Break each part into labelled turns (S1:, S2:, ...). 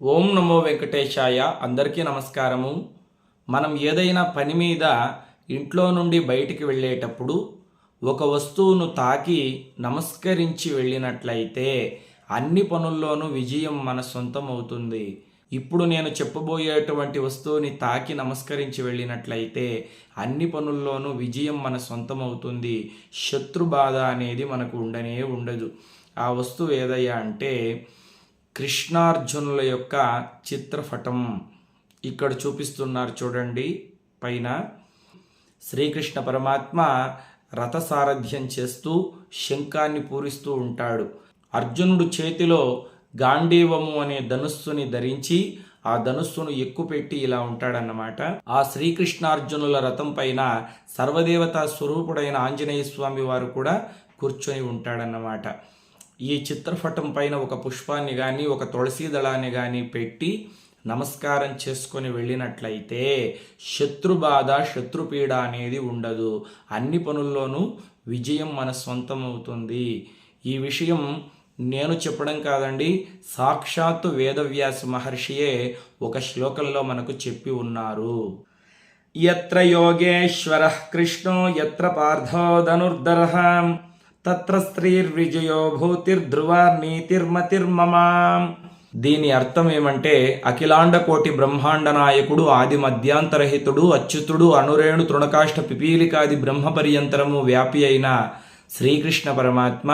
S1: ఓం నమో వెంకటేశాయ. అందరికీ నమస్కారము. మనం ఏదైనా పని మీద ఇంట్లో నుండి బయటికి వెళ్ళేటప్పుడు ఒక వస్తువును తాకి నమస్కరించి వెళ్ళినట్లయితే అన్ని పనుల్లోనూ విజయం మన సొంతం అవుతుంది ఇప్పుడు నేను చెప్పబోయేటువంటి వస్తువుని తాకి నమస్కరించి వెళ్ళినట్లయితే అన్ని పనుల్లోనూ విజయం మన సొంతం అవుతుంది శత్రు బాధ అనేది మనకు ఉండనే ఉండదు. ఆ వస్తువు ఏదయ్యా అంటే కృష్ణార్జునుల యొక్క చిత్రపటం ఇక్కడ చూపిస్తున్నారు చూడండి. పైన శ్రీకృష్ణ పరమాత్మ రథసారథ్యం చేస్తూ శంఖాన్ని పూరిస్తూ ఉంటాడు. అర్జునుడు చేతిలో గాంధీవము అనే ధనుస్సుని ధరించి ఆ ధనుస్సును ఎక్కుపెట్టి ఇలా ఉంటాడన్నమాట. ఆ శ్రీకృష్ణార్జునుల రథం పైన సర్వదేవతా స్వరూపుడైన ఆంజనేయ స్వామి వారు కూడా కూర్చొని ఉంటాడన్నమాట. ఈ చిత్రపటం పైన ఒక పుష్పాన్ని కానీ ఒక తులసీ దళాన్ని కానీ పెట్టి నమస్కారం చేసుకొని వెళ్ళినట్లయితే శత్రుబాధ శత్రుపీడ అనేది ఉండదు. అన్ని పనుల్లోనూ విజయం మన సొంతం అవుతుంది. ఈ విషయం నేను చెప్పడం కాదండి సాక్షాత్తు వేదవ్యాస మహర్షియే ఒక శ్లోకంలో మనకు చెప్పి ఉన్నారు. ఎత్ర యోగేశ్వర కృష్ణో ఎత్ర పార్థో ధనుర్ధర తత్ర స్త్రీర్విజయో భూతిర్ధ్రువ నీతిర్మతిర్మమా దీని అర్థం ఏమంటే అఖిలాండ కోటి బ్రహ్మాండ నాయకుడు ఆది మధ్యాంతరహితుడు అచ్యుతుడు అనురేణు తృణకాష్ట పిపీలికాది బ్రహ్మ పర్యంతరము వ్యాపి అయిన శ్రీకృష్ణ పరమాత్మ.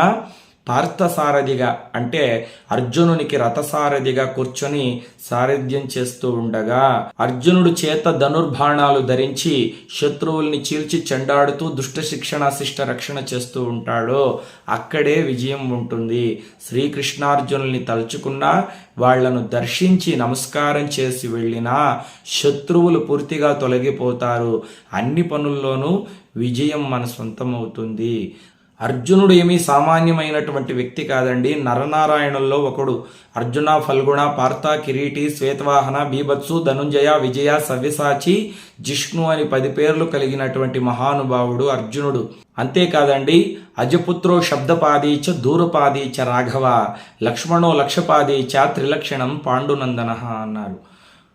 S1: పార్థసారథిగా అంటే అర్జునునికి రథసారథిగా కూర్చొని సారథ్యం చేస్తూ ఉండగా అర్జునుడు చేత ధనుర్బాణాలు ధరించి శత్రువుల్ని చీల్చి చెండాడుతూ దుష్ట శిక్షణ శిష్ట రక్షణ చేస్తూ ఉంటాడో అక్కడే విజయం ఉంటుంది. శ్రీకృష్ణార్జునుల్ని తలుచుకున్నా వాళ్ళను దర్శించి నమస్కారం చేసి వెళ్ళినా శత్రువులు పూర్తిగా తొలగిపోతారు. అన్ని పనుల్లోనూ విజయం మన సొంతమవుతుంది. అర్జునుడు ఏమీ సామాన్యమైనటువంటి వ్యక్తి కాదండి. నరనారాయణుల్లో ఒకడు. అర్జున ఫల్గుణ పార్థ కిరీటి శ్వేతవాహన బీభత్సు ధనుంజయ విజయ సవ్యసాచి జిష్ణు అని పది పేర్లు కలిగినటువంటి మహానుభావుడు అర్జునుడు. అంతేకాదండి అజపుత్రో శబ్దపాదీచ దూరపాదీచ రాఘవ లక్ష్మణో లక్షపాదీచ త్రిలక్షణం పాండునందన అన్నారు.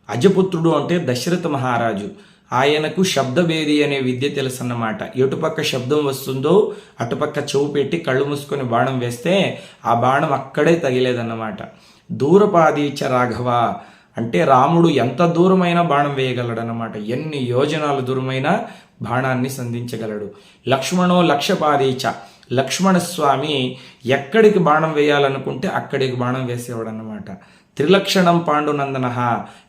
S1: అజపుత్రుడు అంటే దశరథ మహారాజు. ఆయనకు శబ్దభేది అనే విద్య తెలుసన్నమాట. ఎటుపక్క శబ్దం వస్తుందో అటుపక్క చెవు పెట్టి కళ్ళు మూసుకొని బాణం వేస్తే ఆ బాణం అక్కడే తగిలేదన్నమాట. దూరపాదీచ రాఘవ అంటే రాముడు ఎంత దూరమైన బాణం వేయగలడన్నమాట. ఎన్ని యోజనాలు దూరమైన బాణాన్ని సంధించగలడు. లక్ష్మణో లక్షపాదీచ లక్ష్మణస్వామి ఎక్కడికి బాణం వేయాలనుకుంటే అక్కడికి బాణం వేసేవాడనమాట త్రిలక్షణం పాండునందన.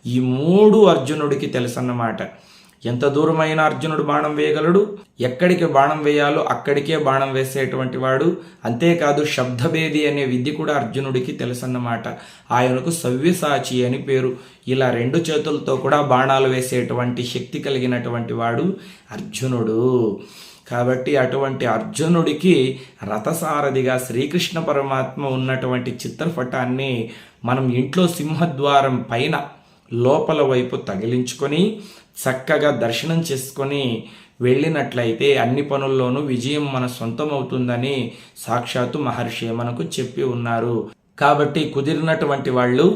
S1: ఈ మూడు అర్జునుడికి తెలుసన్నమాట. ఎంత దూరమైన అర్జునుడు బాణం వేయగలడు? ఎక్కడికి బాణం వేయాలో అక్కడికే బాణం వేసేటువంటి వాడు. అంతేకాదు శబ్దభేది అనే విద్య కూడా అర్జునుడికి తెలుసన్నమాట. ఆయనకు సవ్యసాచి అని పేరు. ఇలా రెండు చేతులతో కూడా బాణాలు వేసేటువంటి శక్తి కలిగినటువంటి వాడు అర్జునుడు. కాబట్టి అటువంటి అర్జునుడికి రథసారథిగా శ్రీకృష్ణ పరమాత్మ ఉన్నటువంటి చిత్రపటాన్ని మనం ఇంట్లో సింహద్వారం పైన లోపల వైపు తగిలించుకొని చక్కగా దర్శనం చేసుకొని వెళ్ళినట్లయితే అన్ని పనుల్లోనూ విజయం మన సొంతం అవుతుందని సాక్షాత్తు మహర్షి మనకు చెప్పి ఉన్నారు. కాబట్టి కుదిరినటువంటి వాళ్ళు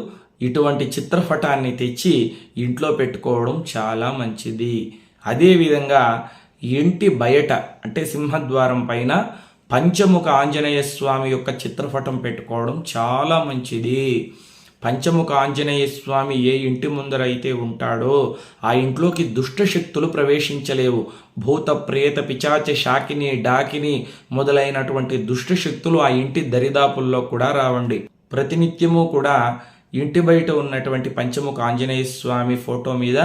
S1: ఇటువంటి చిత్రపటాన్ని తెచ్చి ఇంట్లో పెట్టుకోవడం చాలా మంచిది. అదేవిధంగా ఇంటి బయట అంటే సింహద్వారం పైన పంచముఖ ఆంజనేయ స్వామి యొక్క చిత్రపటం పెట్టుకోవడం చాలా మంచిది. పంచముఖ ఆంజనేయ స్వామి ఏ ఇంటి ముందర అయితే ఉంటాడో ఆ ఇంట్లోకి దుష్ట శక్తులు ప్రవేశించలేవు. భూత ప్రేత పిచాచ శాకిని డాకిని మొదలైనటువంటి దుష్ట శక్తులు ఆ ఇంటి దరిదాపుల్లో కూడా రావండి. ప్రతినిత్యము కూడా ఇంటి బయట ఉన్నటువంటి పంచముఖ ఆంజనేయ స్వామి ఫోటో మీద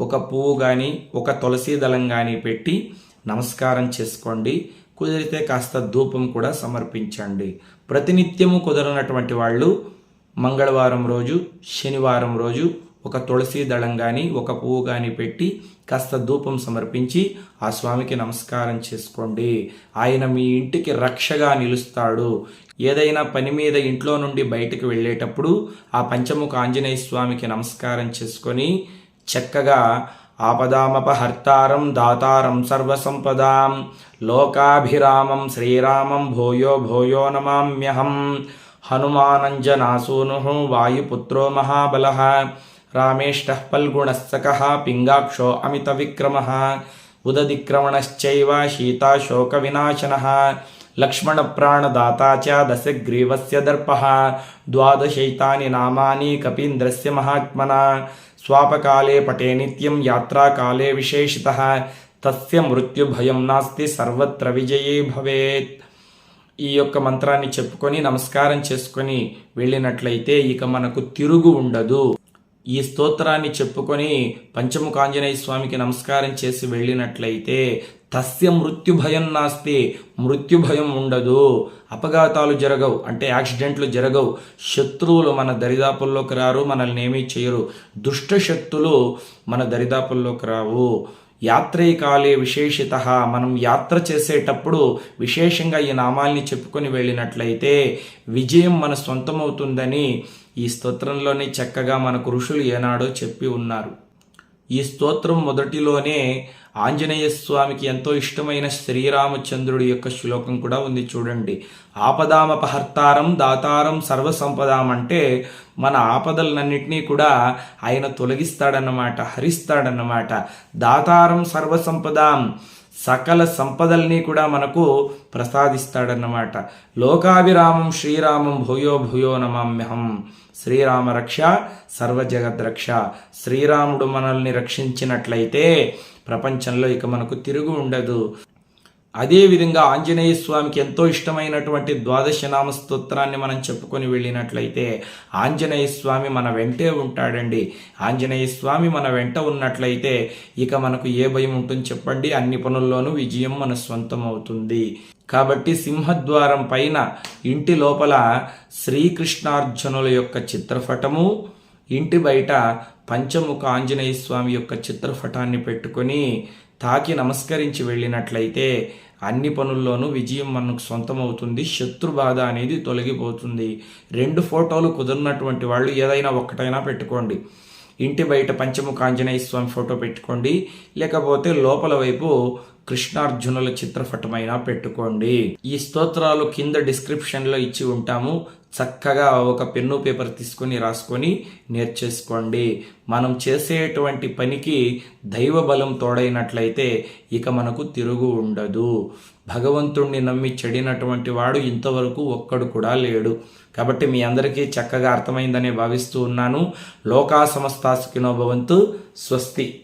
S1: ఒక పువ్వు కానీ ఒక తులసి దళం కానీ పెట్టి నమస్కారం చేసుకోండి. కుదిరితే కాస్త ధూపం కూడా సమర్పించండి. ప్రతినిత్యము కుదరనటువంటి వాళ్ళు మంగళవారం రోజు శనివారం రోజు ఒక తులసి దళం కానీ ఒక పువ్వు కానీ పెట్టి కాస్త ధూపం సమర్పించి ఆ స్వామికి నమస్కారం చేసుకోండి. ఆయన మీ ఇంటికి రక్షగా నిలుస్తాడు. ఏదైనా పని మీద ఇంట్లో నుండి బయటకు వెళ్ళేటప్పుడు ఆ పంచముఖ ఆంజనేయ స్వామికి నమస్కారం చేసుకొని చక్కగా ఆపదామపహర్తారం దాతారం సర్వసంపదాం లోకాభిరామం శ్రీరామం భూయో భూయో నమామ్యహం. హనుమానంజనాసూను వాయుపుత్రో మహాబల రామేష్ట ఫల్గుణస్సక పింగాక్షో అమిత విక్రమ ఉదదిక్రమణశ్చైవ శీతాశోక వినాశన లక్ష్మణ ప్రాణదాతా చ దశగ్రీవస్య దర్ప ద్వాదశైతాని నామాని కపీంద్రస్య మహాత్మన స్వాపకాలే పటే నిత్యం యాత్రాకాలే విశేషిత తస్య మృత్యుభయం నాస్తి సర్వత్ర విజయే భవేత్ ఈ యొక్క మంత్రాన్ని చెప్పుకొని నమస్కారం చేసుకొని వెళ్ళినట్లయితే ఇక మనకు తిరుగు ఉండదు. ఈ స్తోత్రాన్ని చెప్పుకొని పంచముఖాంజనేయ స్వామికి నమస్కారం చేసి వెళ్ళినట్లయితే తస్య మృత్యు భయం నాస్తి. మృత్యు భయం ఉండదు. అపఘాతాలు జరగవు. అంటే యాక్సిడెంట్లు జరగవు. శత్రువులు మన దరిదాపుల్లోకి రారు మనల్ని ఏమీ చేయరు. దుష్ట శక్తులు మన దరిదాపుల్లోకి రావు. యాత్రైకాలే విశేషిత మనం యాత్ర చేసేటప్పుడు విశేషంగా ఈ నామాల్ని చెప్పుకొని వెళ్ళినట్లయితే విజయం మన సొంతమవుతుందని ఈ స్తోత్రంలోనే చక్కగా మనకు ఋషులు ఏనాడో చెప్పి ఉన్నారు. ఈ స్తోత్రం మొదటిలోనే ఆంజనేయ స్వామికి ఎంతో ఇష్టమైన శ్రీరామచంద్రుడి యొక్క శ్లోకం కూడా ఉంది చూడండి. ఆపదామపహర్తారం దాతారం సర్వసంపదాం అంటే మన ఆపదలన్నింటినీ కూడా ఆయన తొలగిస్తాడన్నమాట హరిస్తాడన్నమాట. దాతారం సర్వసంపదాం. సకల సంపదల్ని కూడా మనకు ప్రసాదిస్తాడన్నమాట. లోకాభిరామం శ్రీరామం భూయో భూయో నమామ్యహం. శ్రీరామ రక్ష సర్వజగద్రక్ష. శ్రీరాముడు మనల్ని రక్షించినట్లయితే ప్రపంచంలో ఇక మనకు తిరుగు ఉండదు. అదేవిధంగా ఆంజనేయ స్వామికి ఎంతో ఇష్టమైనటువంటి ద్వాదశ నామ స్తోత్రాన్ని మనం చెప్పుకొని వెళ్ళినట్లయితే ఆంజనేయ స్వామి మన వెంటే ఉంటాడండి. ఆంజనేయ స్వామి మన వెంట ఉన్నట్లయితే ఇక మనకు ఏ భయం ఉంటుంది చెప్పండి. అన్ని పనుల్లోనూ విజయం మన సొంతం అవుతుంది కాబట్టి సింహద్వారం పైన ఇంటి లోపల శ్రీకృష్ణార్జునుల యొక్క చిత్రపటము ఇంటి బయట పంచముఖ ఆంజనేయ స్వామి యొక్క చిత్రపటాన్ని పెట్టుకొని తాకి నమస్కరించి వెళ్ళినట్లయితే అన్ని పనుల్లోనూ విజయం మనకు సొంతమవుతుంది శత్రు బాధ అనేది తొలగిపోతుంది. రెండు ఫోటోలు కుదిరినటువంటి వాళ్ళు ఏదైనా ఒక్కటైనా పెట్టుకోండి. ఇంటి బయట పంచముఖ ఆంజనేయ స్వామి ఫోటో పెట్టుకోండి లేకపోతే లోపల వైపు కృష్ణార్జునుల చిత్రపటమైనా పెట్టుకోండి. ఈ స్తోత్రాలు కింద డిస్క్రిప్షన్లో ఇచ్చి ఉంటాము. చక్కగా ఒక పెన్ను పేపర్ తీసుకొని రాసుకొని నేర్చేసుకోండి. మనం చేసేటువంటి పనికి దైవ బలం తోడైనట్లయితే ఇక మనకు తిరుగు ఉండదు. భగవంతుణ్ణి నమ్మి చెడినటువంటి వాడు ఇంతవరకు ఒక్కడు కూడా లేడు. కాబట్టి మీ అందరికీ చక్కగా అర్థమైందనే భావిస్తూ ఉన్నాను. లోకా సమస్తాసుకినో భవంతు స్వస్తి.